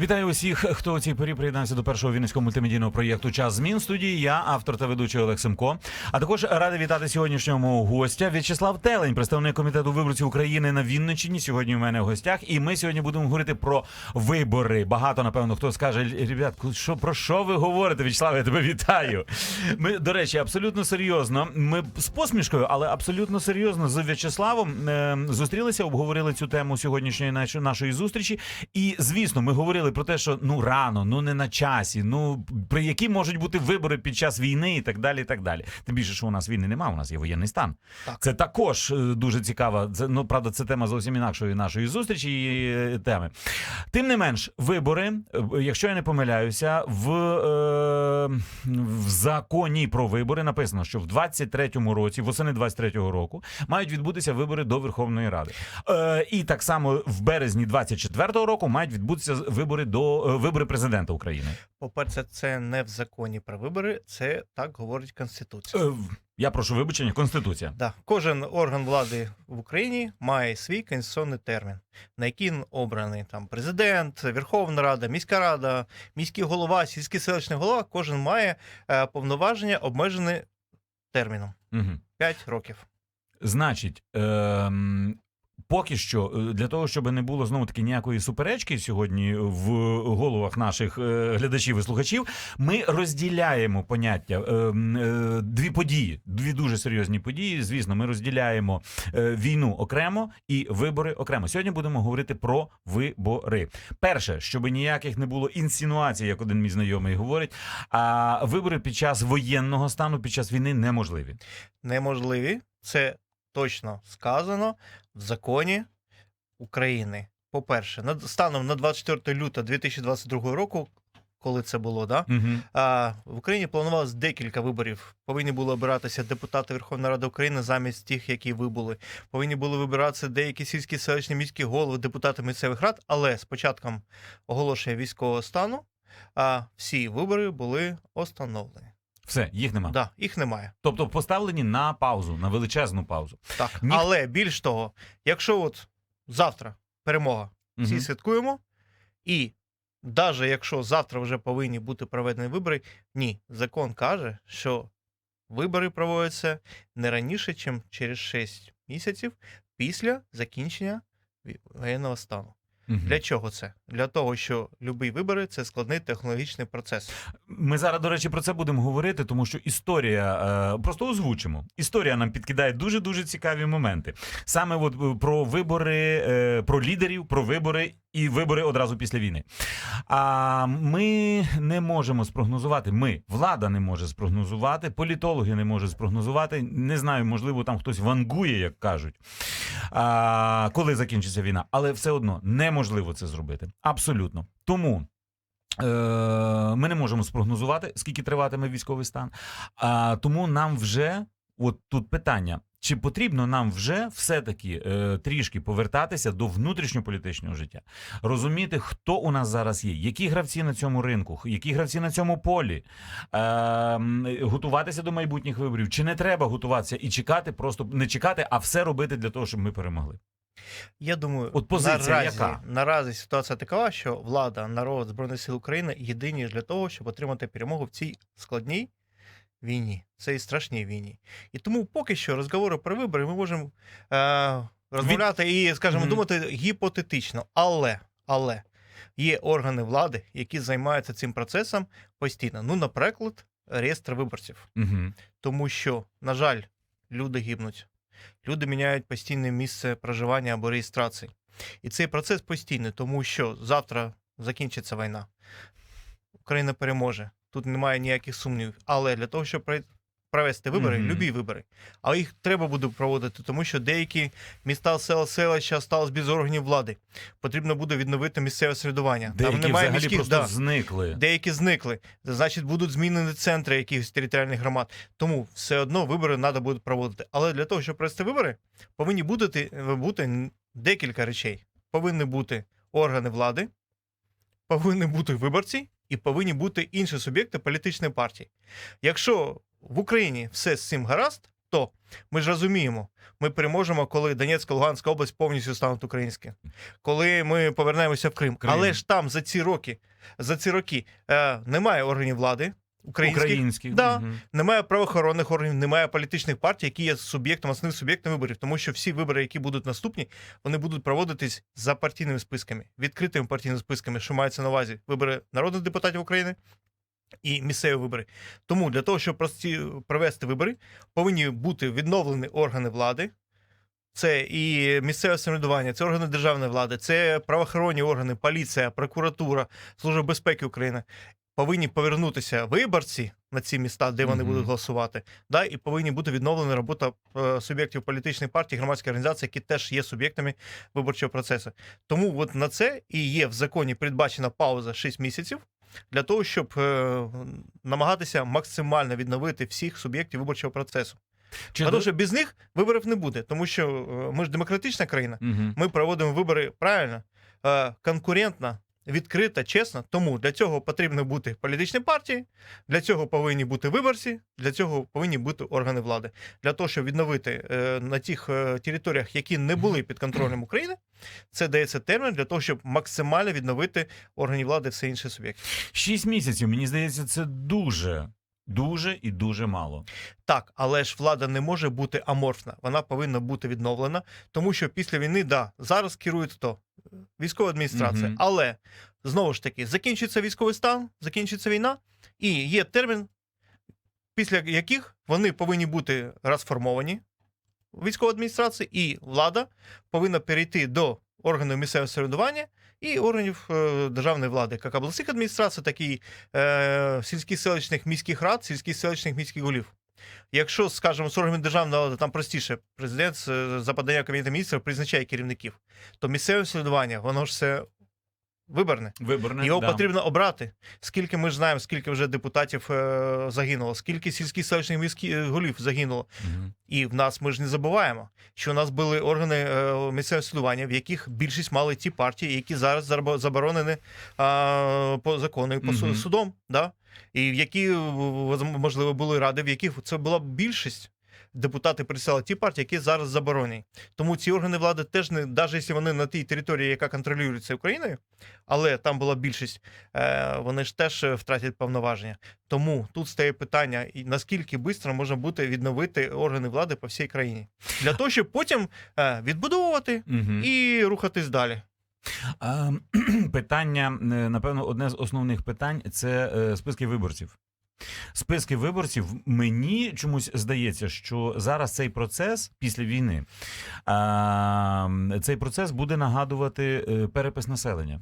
Вітаю усіх, хто у цій порі приєднався до першого вінницького мультимедійного проєкту Час змін студії. Я автор та ведучий Олег Семко. А також радий вітати сьогоднішнього гостя В'ячеслав Телень, представник комітету виборців України на Вінниччині. Сьогодні у мене в гостях, і ми сьогодні будемо говорити про вибори. Багато напевно хто скаже: ребят, що про що ви говорите? В'ячеслав, я тебе вітаю. Ми, до речі, абсолютно серйозно. Ми з посмішкою, але абсолютно серйозно з В'ячеславом е, зустрілися, обговорили цю тему сьогоднішньої нашої зустрічі. І звісно, ми говорили про те, що ну рано, ну не на часі, ну при які можуть бути вибори під час війни і так далі. і так далі. Тим більше, що у нас війни немає, у нас є воєнний стан. Так. Це також е, дуже цікава. Це ну правда, це тема зовсім інакшої нашої зустрічі і е, теми. Тим не менш, вибори, е, якщо я не помиляюся, в, е, в законі про вибори написано, що в 23-му році, восени 23-го року, мають відбутися вибори до Верховної Ради. Е, і так само в березні 24-го року мають відбутися вибори до е, вибори президента України. По-перше, це не в законі про вибори, це так говорить Конституція. Е, я прошу вибачення, конституція. Да. Кожен орган влади в Україні має свій конституційний термін, на який обраний там президент, Верховна Рада, міська рада, міський голова, сільський селищний голова. Кожен має е, повноваження обмежені терміном Угу. 5 років. Значить, ем, поки що, е, для того, щоб не було знову таки ніякої суперечки сьогодні в головах наших е, глядачів і слухачів, ми розділяємо поняття е, дві події, дві дуже серйозні події. Звісно, ми розділяємо війну окремо і вибори окремо. Сьогодні будемо говорити про вибори. Перше, щоб ніяких не було інсинуацій, як один мій знайомий говорить. А вибори під час воєнного стану, під час війни неможливі. Неможливі. Це точно сказано в законі України. По-перше, над станом на 24 лютого 2022 року, коли це було, да? Угу. А, в Україні планувалось декілька виборів. Повинні були обиратися депутати Верховної Ради України замість тих, які вибули. Повинні були вибиратися деякі сільські селищні міські голови, депутати місцевих рад. Але з початком оголошення військового стану а, всі вибори були остановлені. Все, їх нема. Да, їх немає. Тобто поставлені на паузу, на величезну паузу. Так, Ні- але більш того, якщо от завтра перемога, всі Мгм. святкуємо, і навіть якщо завтра вже повинні бути проведені вибори, ні, закон каже, що вибори проводяться не раніше, ніж через 6 місяців після закінчення воєнного стану. Мгм. Для чого це? Для того, що любі вибори це складний технологічний процес. Ми зараз, до речі, про це будемо говорити, тому що історія е, просто озвучимо. Історія нам підкидає дуже дуже цікаві моменти. Саме от е, про вибори, е, про лідерів, про вибори і вибори одразу після війни. А ми не можемо спрогнозувати. Ми, влада, не може спрогнозувати, політологи не можуть спрогнозувати. Не знаю, можливо, там хтось вангує, як кажуть. А, коли закінчиться війна, але все одно неможливо це зробити. Абсолютно. Тому. Е, ми не можемо спрогнозувати, скільки триватиме військовий стан. Тому нам вже, от тут питання: чи потрібно нам вже все-таки е, трішки повертатися до внутрішньополітичного життя, розуміти, хто у нас зараз є, які гравці на цьому ринку, які гравці на цьому полі, е, готуватися до майбутніх виборів, чи не треба готуватися і чекати, просто не чекати, а все робити для того, щоб ми перемогли. Я думаю, От позиція наразі, яка? наразі ситуація така, що влада, народ, Збройних сил України єдині для того, щоб отримати перемогу в цій складній війні, цій страшній війні. І тому поки що розговори про вибори ми можемо е, розмовляти і, скажімо, Мгм. думати гіпотетично. Але, але є органи влади, які займаються цим процесом постійно. Ну, наприклад, реєстр виборців. Угу. Тому що, на жаль, люди гибнуть. Люди міняють постійне місце проживання або реєстрації. І цей процес постійний, тому що завтра закінчиться війна. Україна переможе. Тут немає ніяких сумнівів. Але для того, щоб провести вибори, Мгм. любі вибори, а їх треба буде проводити, тому що деякі міста, села, селища стали без органів влади. Потрібно буде відновити місцеве середування. Деякі Там немає взагалі міських просто да. зникли. Деякі зникли. Значить, будуть змінені центри якихось територіальних громад. Тому все одно вибори треба буде проводити. Але для того, щоб провести вибори, повинні бути, бути декілька речей. Повинні бути органи влади, повинні бути виборці і повинні бути інші суб'єкти політичної партії. Якщо в Україні все з цим гаразд, то ми ж розуміємо, ми переможемо, коли Донецька, Луганська область повністю стануть українські, коли ми повернемося в Крим. Крим. Але ж там за ці роки, за ці роки е, немає органів влади українських, Українських. Да. Мгм. немає правоохоронних органів, немає політичних партій, які є суб'єктом, основним суб'єктом виборів, тому що всі вибори, які будуть наступні, вони будуть проводитись за партійними списками, відкритими партійними списками, що мається на увазі вибори народних депутатів України. І місцеві вибори. Тому для того, щоб прості провести вибори, повинні бути відновлені органи влади. Це і місцеве самоврядування, це органи державної влади, це правоохоронні органи, поліція, прокуратура, Служба безпеки України. Повинні повернутися виборці на ці міста, де вони Мгм. будуть голосувати, да, і повинні бути відновлена робота е, суб'єктів політичної партії, громадських організацій, які теж є суб'єктами виборчого процесу. Тому от на це і є в законі передбачена пауза 6 місяців для того, щоб е, намагатися максимально відновити всіх суб'єктів виборчого процесу. Чи Тому до- що без них виборів не буде, тому що е, ми ж демократична країна. Мгм. Ми проводимо вибори правильно, е, конкурентно, відкрито, чесна. Тому для цього потрібно бути політичні партії, для цього повинні бути виборці, для цього повинні бути органи влади. Для того, щоб відновити е, на тих е, територіях, які не були під контролем України, це дається термін для того, щоб максимально відновити органів влади, все інше суб'єкти. Шість місяців, мені здається, це дуже, дуже і дуже мало. Так, але ж влада не може бути аморфна, вона повинна бути відновлена, тому що після війни, да, зараз керують хто? Військова адміністрація. Мгм. Але знову ж таки, закінчиться військовий стан, закінчиться війна, і є термін, після яких вони повинні бути розформовані військова адміністрація, і влада повинна перейти до органів місцевого середування і органів е, державної влади, як обласних адміністрацій, так і е, сільських селищних міських рад, сільських селищних міських голів. Якщо, скажімо, з органів державної влади там простіше, президент е, за поданням Кабінету міністрів призначає керівників, то місцеве середування, воно ж все виборне. Виборне. Його да. потрібно обрати. Скільки ми ж знаємо, скільки вже депутатів е, загинуло, скільки сільських селищних міських е, голів загинуло. Мгм. І в нас ми ж не забуваємо, що у нас були органи е, місцевого слідування, в яких більшість мали ті партії, які зараз заборонені а, по закону і по Мгм. судом, да? і в які, можливо, були ради, в яких це була більшість. Депутати присягали ті партії, які зараз заборонені. Тому ці органи влади теж не, навіть якщо вони на тій території, яка контролюється Україною, але там була більшість, е, вони ж теж е, втратять повноваження. Тому тут стає питання, і наскільки швидко можна буде відновити органи влади по всій країні, для того, щоб потім е, відбудовувати і рухатись далі. Питання, е, напевно, одне з основних питань це списки виборців. Списки виборців мені чомусь здається, що зараз цей процес після війни, цей процес буде нагадувати е, перепис населення.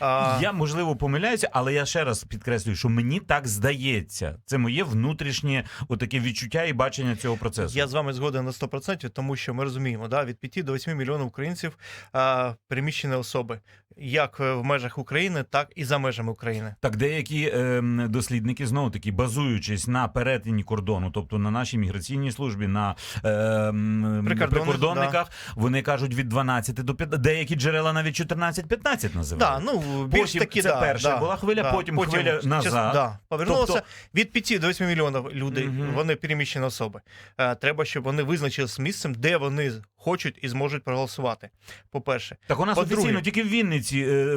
А, Я можливо помиляюся, але я ще раз підкреслюю, що мені так здається. Це моє внутрішнє отаке відчуття і бачення цього процесу. Я з вами згоден на 100%, тому що ми розуміємо, да, від 5 до 8 мільйонів українців а, переміщені особи, як е, в межах України, так і за межами України. Так, деякі ем, дослідники знову таки базуючись на перетині кордону, тобто на нашій міграційній службі, на Прикордонних, прикордонниках, вони кажуть від 12 до 5, деякі джерела навіть 14-15 називають. Да, ну, більш Потім таки, це да, перша да, була хвиля, да, потім хвиля чесно, назад. Да, повернулося Тобто- від 5 до 8 мільйонів людей. Угу. Вони переміщені особи. Е, Треба, щоб вони визначилися місцем, де вони хочуть і зможуть проголосувати. По-перше, Так у нас офіційно тільки в Вінниці е,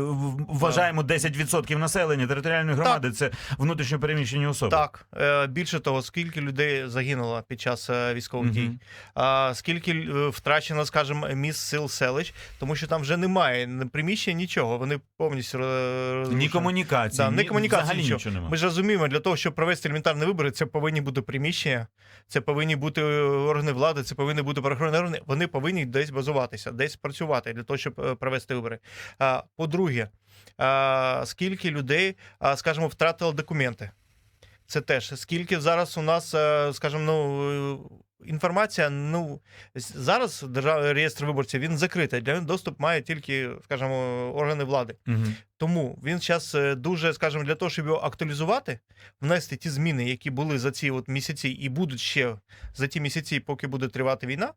вважаємо 10% населення територіальної громади. Це внутрішньо переміщені особи. так е, більше того, скільки людей загинуло під час е, військових Мгм. дій, а скільки е, втрачено, скажімо, міст сил селищ, тому що там вже немає приміщення, нічого. Вони повністю роз- Ні комунікації, Да, ні ні, комунікації, взагалі нічого. нічого немає. Ми ж розуміємо, для того, щоб провести елементарні вибори, це повинні бути приміщення, це повинні бути е, органи влади, це повинні бути правоохоронні органи. Вони повинні десь базуватися, десь працювати для того, щоб е, провести вибори. По-друге, скільки людей, скажімо, втратили документи. Це теж скільки зараз у нас, е, скажімо, ну. е, Інформація, ну зараз державний реєстр виборців він закритий. Для нього доступ має тільки, скажімо, органи влади. Мгм. Тому він зараз дуже, скажімо, для того, щоб його актуалізувати, внести ті зміни, які були за ці от місяці, і будуть ще за ті місяці, поки буде тривати війна.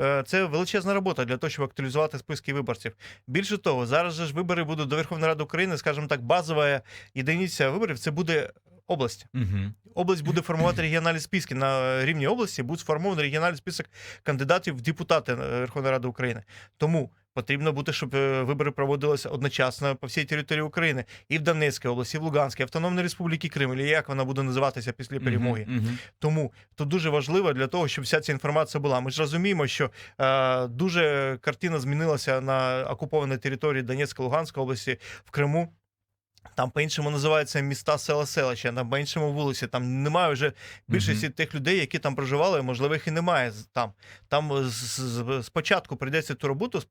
Е, це величезна робота для того, щоб актуалізувати списки виборців. Більше того, зараз же ж вибори будуть до Верховної Ради України, скажімо так, базова єдиниця виборів це буде область. Угу. Область буде формувати регіональні списки на рівні області. Буде сформований регіональний список кандидатів в депутати Верховної Ради України. Тому потрібно бути, щоб е, вибори проводилися одночасно по всій території України і в Донецькій області, і в Луганській, Автономній Республіки Крим, і як вона буде називатися після перемоги. Угу. Тому тут дуже важливо для того, щоб вся ця інформація була. Ми ж розуміємо, що е, дуже картина змінилася на окупованій території Донецької, Луганської області в Криму. Там по-іншому називаються міста, села, селища, там по-іншому вулиці. Там немає вже більшості тих людей, які там проживали, можливо, їх і немає там. Там спочатку прийдеться ту роботу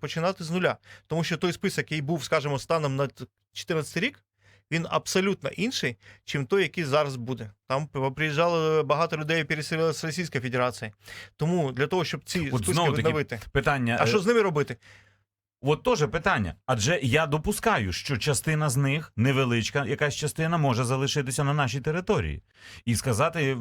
починати з нуля. Тому що той список, який був, скажімо, станом на 2014 рік, він абсолютно інший, чим той, який зараз буде. Там приїжджало багато людей, переселилися з Російської Федерації. Тому для того, щоб ці От списки відновити. Питання. А е, що з ними робити? От теж питання. Адже я допускаю, що частина з них, невеличка, якась частина може залишитися на нашій території і сказати, е, е,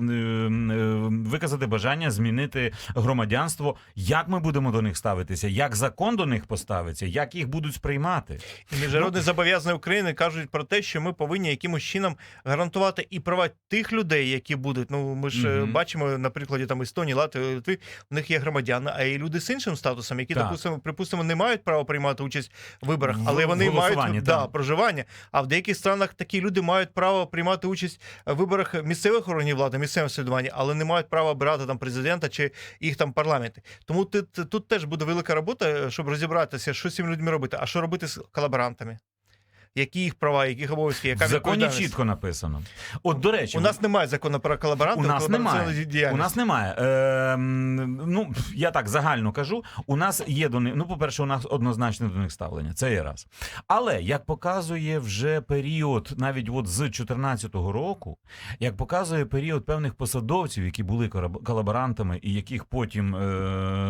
виказати бажання змінити громадянство. Як ми будемо до них ставитися? Як закон до них поставиться? Як їх будуть сприймати? І міжнародні зобов'язання України кажуть про те, що ми повинні якимось чином гарантувати і права тих людей, які будуть. Ну ми ж Мгм. бачимо на прикладі там Естонії, Латвії, Литви, у них є громадяни, а є люди з іншим статусом, які, Так. допустимо, припустимо, не мають права приймати участь в виборах, але вони мають да, проживання. А в деяких странах такі люди мають право приймати участь в виборах місцевих органів влади, місцевого слідування, але не мають права обирати там президента чи їх там парламенти. Тому тут, тут теж буде велика робота, щоб розібратися, що з цими людьми робити, а що робити з колаборантами. Які їх права, які обов'язки, яка В законі чітко написано. От, до речі, У нас немає закону про колаборантів, У нас немає. У нас немає. Е, ну, я так загально кажу. У нас є до них. Ну, по-перше, у нас однозначне до них ставлення. Це є раз. Але як показує вже період, навіть от з 14-го року, як показує період певних посадовців, які були колаборантами, і яких потім е,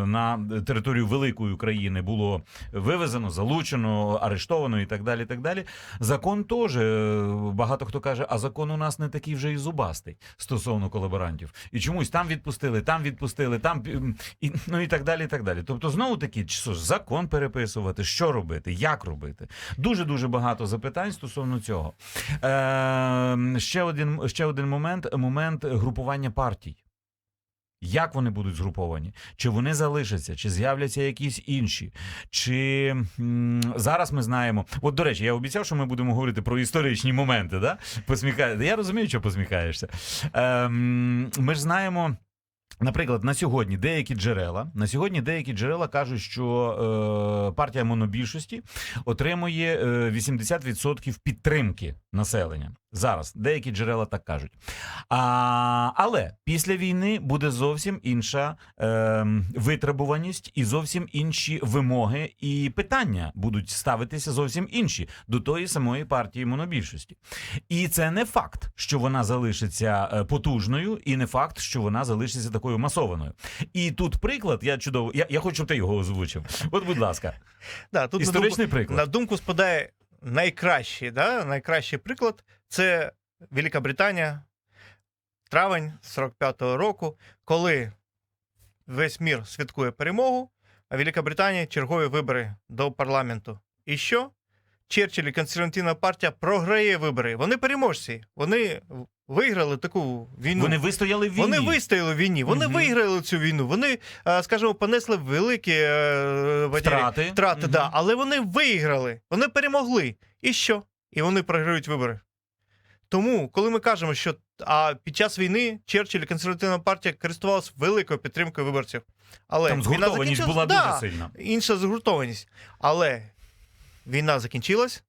на територію великої України було вивезено, залучено, арештовано і так далі. І так далі. Закон теж е, багато хто каже, а закон у нас не такий вже і зубастий стосовно колаборантів. І чомусь там відпустили, там відпустили, там і ну і так далі. І так далі. Тобто, знову таки, що ж, закон переписувати, що робити, як робити. Дуже дуже багато запитань стосовно цього. Е, ще один ще один момент момент групування партій. Як вони будуть згруповані? Чи вони залишаться, чи з'являться якісь інші? Чи м, зараз ми знаємо? От до речі, я обіцяв, що ми будемо говорити про історичні моменти. Да? Посміхає. Я розумію, що посміхаєшся. Ем, ми ж знаємо. Наприклад, на сьогодні деякі джерела на сьогодні деякі джерела кажуть, що е, партія монобільшості отримує е, 80% підтримки населення. Зараз деякі джерела так кажуть. А, але після війни буде зовсім інша е, витребуваність і зовсім інші вимоги, і питання будуть ставитися зовсім інші до тої самої партії монобільшості. І це не факт, що вона залишиться е, потужною, і не факт, що вона залишиться такою масованою. І тут приклад, я чудово, я, я хочу, щоб ти його озвучив. От, будь ласка, Да, тут на історичний думку, приклад. на думку спадає найкращий, да, найкращий приклад це Велика Британія, травень 45-го року, коли весь мір святкує перемогу, а Велика Британія чергові вибори до парламенту. І що? Черчилль і консервативна партія програє вибори. Вони переможці. Вони виграли таку війну. Вони вистояли в війні. Вони вистояли в війні, вони Мгм. виграли цю війну. Вони, скажімо, понесли великі е, Втрати. втрати Мгм. да, але вони виграли, вони перемогли. І що? І вони програють вибори. Тому, коли ми кажемо, що а під час війни Черчилль і консервативна партія користувалася великою підтримкою виборців. Але Там згуртованість була да, дуже сильна. інша згуртованість. Але війна закінчилась,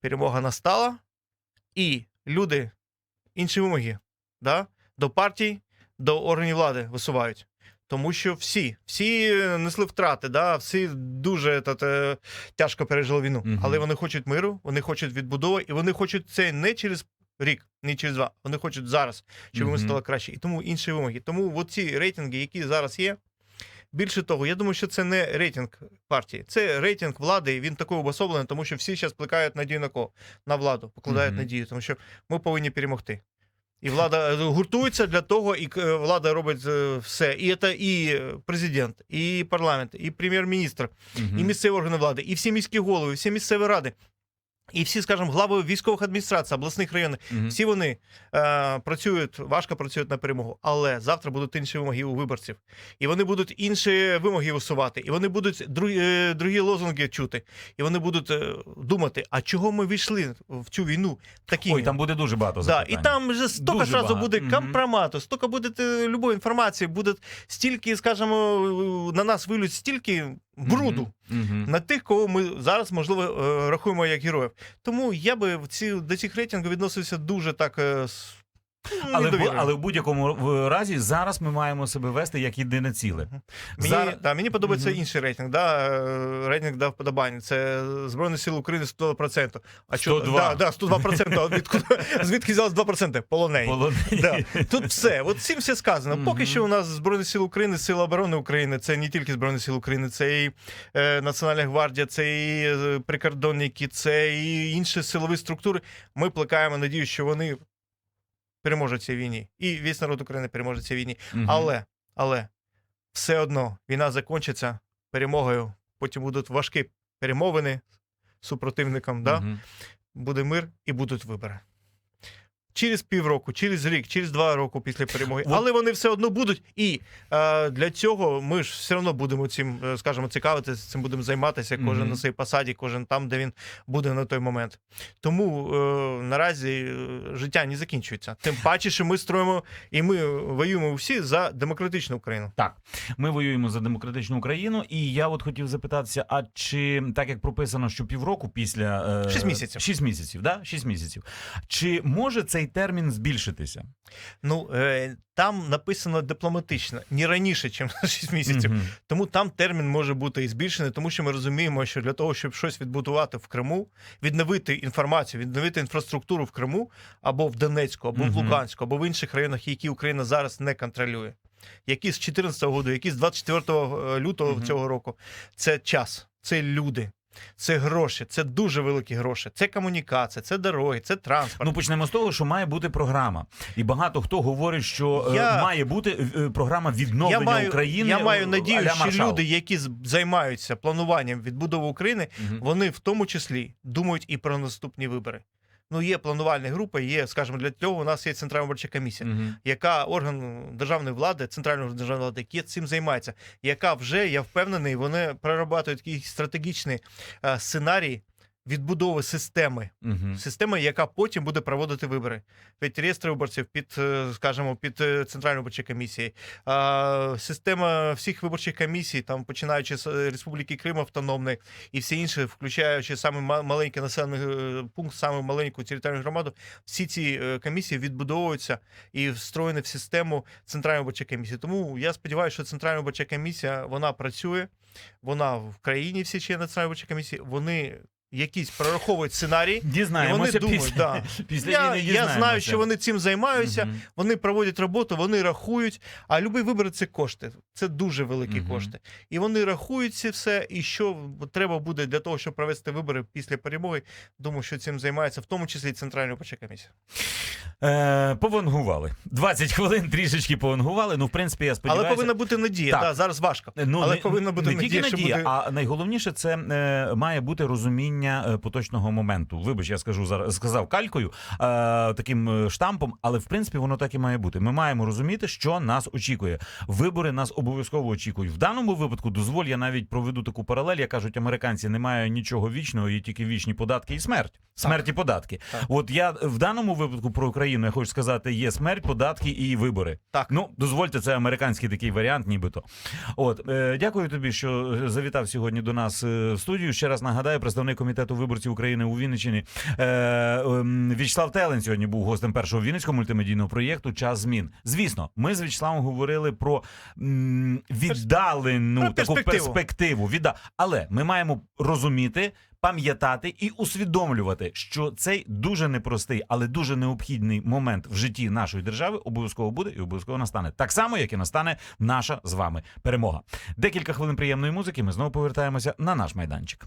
перемога настала, і люди інші вимоги да, до партій, до органів влади висувають. Тому що всі, всі несли втрати, да, всі дуже та, та, тяжко пережили війну. Мгм. Але вони хочуть миру, вони хочуть відбудови, і вони хочуть це не через рік, не через два. Вони хочуть зараз, щоб Мгм. їм стало краще. І тому інші вимоги. Тому ці рейтинги, які зараз є, Більше того, я думаю, що це не рейтинг партії, це рейтинг влади. і Він такий обособлений, тому що всі зараз плекають надію на кого? На владу, покладають Мгм. надію, тому що ми повинні перемогти. І влада е, гуртується для того, і е, влада робить е, все. І це і президент, і парламент, і прем'єр-міністр, угу. і місцеві органи влади, і всі міські голови, і всі місцеві ради. І всі, скажімо, глави військових адміністрацій, обласних районів, Мгм. всі вони е, працюють, важко працюють на перемогу. Але завтра будуть інші вимоги у виборців. І вони будуть інші вимоги висувати, і вони будуть другі, е, другі лозунги чути. І вони будуть е, думати, а чого ми війшли в цю війну такими? Ой, там буде дуже багато Да, і там вже стільки багато. буде Мгм. компромату, стільки буде е, любої інформації, буде стільки, скажімо, на нас вилють стільки бруду mm -hmm. на тих, кого ми зараз можливо е, рахуємо як героїв. Тому я би в ці до цих рейтингів відносився дуже так. Ну, Але, в, але в будь-якому разі зараз ми маємо себе вести як єдине ціле. Мені, Зараз- да, мені подобається Мгм. інший рейтинг. Да, е, рейтинг да, вподобання. Це Збройні Сили України 100%. А що, 102. Да, да, 102%. А Відкуди, звідки взялось 2%? Полонені. Полонені. Да. Тут все. От цим все сказано. Поки що у нас Збройні Сили України, Сили оборони України, це не тільки Збройні Сили України, це і е, Національна гвардія, це і е, прикордонники, це і інші силові структури. Ми плекаємо надію, що вони переможуть в цій війні. І весь народ України переможе в цій війні. Угу. Але, але все одно війна закінчиться перемогою. Потім будуть важкі перемовини супротивником. Да? Угу. Буде мир і будуть вибори. Через півроку, через рік, через два роки після перемоги. От- Але вони все одно будуть. І е, для цього ми ж все одно будемо цим, е, скажімо, цікавитися, цим будемо займатися. Кожен Мгм. на своїй посаді, кожен там, де він буде на той момент. Тому е, наразі е, життя не закінчується. Тим паче, що ми строїмо і ми воюємо всі за демократичну Україну. Так, ми воюємо за демократичну Україну, і я от хотів запитатися: а чи так як прописано, що півроку після е, Шість місяців. шість місяців, да? Шість місяців. Чи може цей термін збільшитися? Ну е, там написано дипломатично, не раніше, ніж на 6 місяців. Мгм. Тому там термін може бути і збільшений, тому що ми розуміємо, що для того, щоб щось відбудувати в Криму, відновити інформацію, відновити інфраструктуру в Криму або в Донецьку, або в Луганську, або в інших районах, які Україна зараз не контролює. Які з 14-го року, які з 24 лютого Мгм. цього року, це час, це люди. Це гроші, це дуже великі гроші. Це комунікація, це дороги, це транспорт. Ну почнемо з того, що має бути програма, і багато хто говорить, що е, Я- має бути е, програма відновлення я маю, України. я маю е, надію, що люди, які займаються плануванням відбудови України, угу. вони в тому числі думають і про наступні вибори. Ну, є планувальні групи, є, скажімо, для цього у нас є Центральна виборча комісія, угу. яка орган державної влади, центральної орган державної влади, який цим займається, яка вже, я впевнений, вони прорабатують якісь стратегічні е, сценарії відбудови системи. Мгм. Система, яка потім буде проводити вибори. Під реєстри виборців, під, е, скажімо, під е, центральну виборчу комісію. А, система всіх виборчих комісій, там починаючи з е, Республіки Крим автономної і всі інші, включаючи саме маленький населений пункт, саме маленьку територіальну громаду, всі ці комісії відбудовуються і встроєні в систему центральної виборчої комісії. Тому я сподіваюся, що центральна виборча комісія вона працює, вона в країні всі члени національної виборчої комісії, вони якісь прораховують сценарії. І вони Дізнаємося думають, після, да. після Я, війни. я знаю, що вони цим займаються, Мгм. вони проводять роботу, вони рахують. А любий вибір це кошти. Це дуже великі Мгм. кошти. І вони рахують це все. І що треба буде для того, щоб провести вибори після перемоги. Думаю, що цим займається, в тому числі і Центральна комісія. Е, повангували. 20 хвилин трішечки повангували. Ну, в принципі, я сподіваюся. Але повинна бути надія. Так. Да, зараз важко. Ну, Але не, повинна бути не надія, тільки надія, буде- а найголовніше це е, має бути розуміння е, поточного моменту. Вибач, я скажу зараз сказав калькою, е, таким е, штампом, але в принципі воно так і має бути. Ми маємо розуміти, що нас очікує. Вибори нас обов'язково очікують. В даному випадку дозволь, я навіть проведу таку паралель. як кажуть, американці немає нічого вічного, є тільки вічні податки і смерть. Смерть і податки. Так. От я в даному випадку про Україну я хочу сказати: є смерть, податки і вибори. Так. Ну дозвольте, це американський такий варіант, нібито. От е, дякую тобі, що завітав сьогодні до нас в студію. Ще раз нагадаю, представник комітету виборців України у Вінниччині е, ем, В'ячеслав Телен сьогодні був гостем першого вінницького мультимедійного проєкту Час змін. Звісно, ми з В'ячеславом говорили про віддалену Про таку перспективу. перспективу. Відда... Але ми маємо розуміти. Пам'ятати і усвідомлювати, що цей дуже непростий, але дуже необхідний момент в житті нашої держави обов'язково буде і обов'язково настане. Так само, як і настане наша з вами перемога. Декілька хвилин приємної музики. Ми знову повертаємося на наш майданчик.